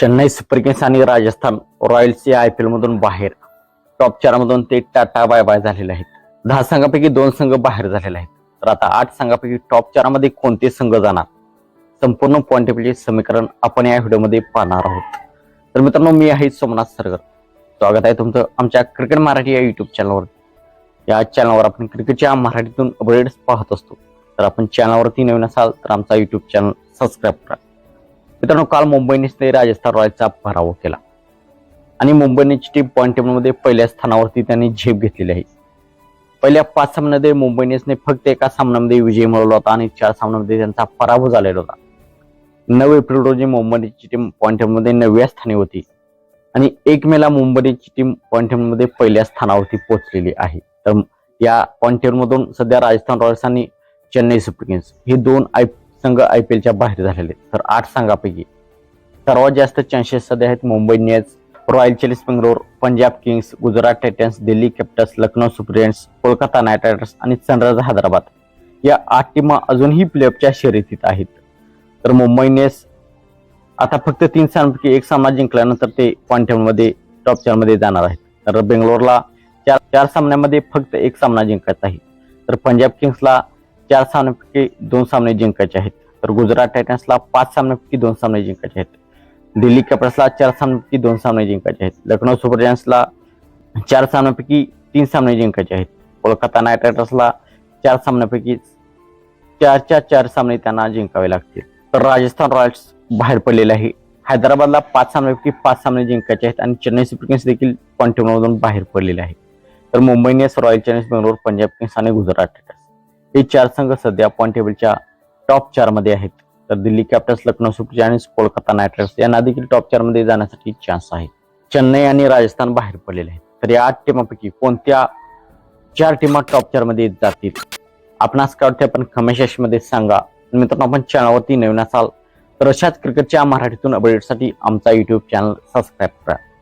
Chennai super Kings आणि Rajasthan Royals या I P एलमधून बाहेर. टॉप चारमधून ते टाटा बाय बाय झालेले आहेत. दहा संघापैकी दोन संघ बाहेर झालेले आहेत. तर आता आठ संघापैकी टॉप चारमध्ये कोणते संघ जाणार? संपूर्ण पॉईंट टेबलचे समीकरण आपण या व्हिडिओमध्ये पाहणार आहोत. तर मित्रांनो मी आहे सोमनाथ सरगर स्वागत आहे तुमचं आमच्या क्रिकेट मराठी या युट्यूब चॅनलवर या चॅनलवर आपण क्रिकेटच्या मराठीतून अपडेट्स पाहत असतो. तर आपण चॅनलवरती नवीन असाल तर आमचा युट्यूब चॅनल सबस्क्राईब करा. मित्रांनो काल मुंबई राजस्थान रॉयल्सचा पराभव केला. आणि मुंबईची टीम पॉईंट टेबलमध्ये पहिल्या स्थानावरती त्यांनी झेप घेतलेली आहे. पहिल्या पाच सामन्यामध्ये मुंबई इंडियन्सने फक्त एका सामन्यामध्ये विजय मिळवला होता आणि चार सामन्यामध्ये त्यांचा पराभव झालेला होता. नऊ एप्रिल रोजी मुंबई इंडियन्सची टीम पॉईंट टेबलमध्ये नवव्या स्थानी होती आणि एक मेला मुंबई इंडियन्सची टीम पॉईंट टेबलमध्ये पहिल्या स्थानावरती पोहोचलेली आहे. तर या पॉईंट टेबलमधून सध्या राजस्थान रॉयल्स आणि चेन्नई सुपर किंग्स हे दोन आय संघ आय पी एलच्या बाहेर झालेले. तर आठ संघापैकी सर्वात जास्त चान्सेस सध्या आहेत Mumbai Indians royal challenge Bangalore Punjab kings Gujarat titans Delhi capitals Lucknow super Kolkata knight riders आणि सनरायझर्स हैदराबाद. या आठ टीमा अजूनही प्लेऑफच्या शर्यतीत आहेत. तर मुंबई इंडियन्स आता फक्त तीन सामन्यापैकी एक सामना जिंकल्यानंतर ते पॉईंट टॉप चारमध्ये जाणार आहेत. तर बेंगलोरला चार चार सामन्यामध्ये फक्त एक सामना जिंकायचा आहे. तर पंजाब किंग्सला चार सामन्यापैकी दोन सामने जिंकायचे आहेत. तर गुजरात टायटन्सला पाच सामन्यापैकी दोन सामने जिंकायचे आहेत. दिल्ली कॅपिटल्सला चार सामन्यापैकी दोन सामने जिंकायचे आहेत. लखनौ सुपर जायंट्सला चार सामन्यापैकी तीन सामने जिंकायचे आहेत. कोलकाता नाईट रायडर्सला चार सामन्यापैकी चारच्या चार सामने त्यांना जिंकावे लागतील. तर राजस्थान रॉयल्स बाहेर पडलेले आहे. हैदराबादला पाच सामन्यापैकी पाच सामने जिंकायचे आहेत आणि चेन्नई सुपर किंग्स देखील पॉईंट मधून बाहेर पडलेले आहे. तर Mumbai Indians royal challenge Bangalore Punjab kings आणि गुजरात टायटन्स. हे चार संघ सध्या पॉईंट टेबलच्या टॉप चारमध्ये आहेत. तर Delhi capitals Lucknow super giants Kolkata knight riders यांना देखील टॉप चारमध्ये जाण्यासाठी चान्स आहे. चेन्नई आणि राजस्थान बाहेर पडलेले आहेत. तर या आठ टीमांपैकी कोणत्या चार टीमा टॉप चारमध्ये जातील? आपणास काय वाटते आपण कमेंटमध्ये सांगा. मित्रांनो आपण चॅनलवरती नवीन असाल तर अशाच क्रिकेटच्या मराठीतून अपडेटसाठी आमचा युट्यूब चॅनल सबस्क्राईब करा.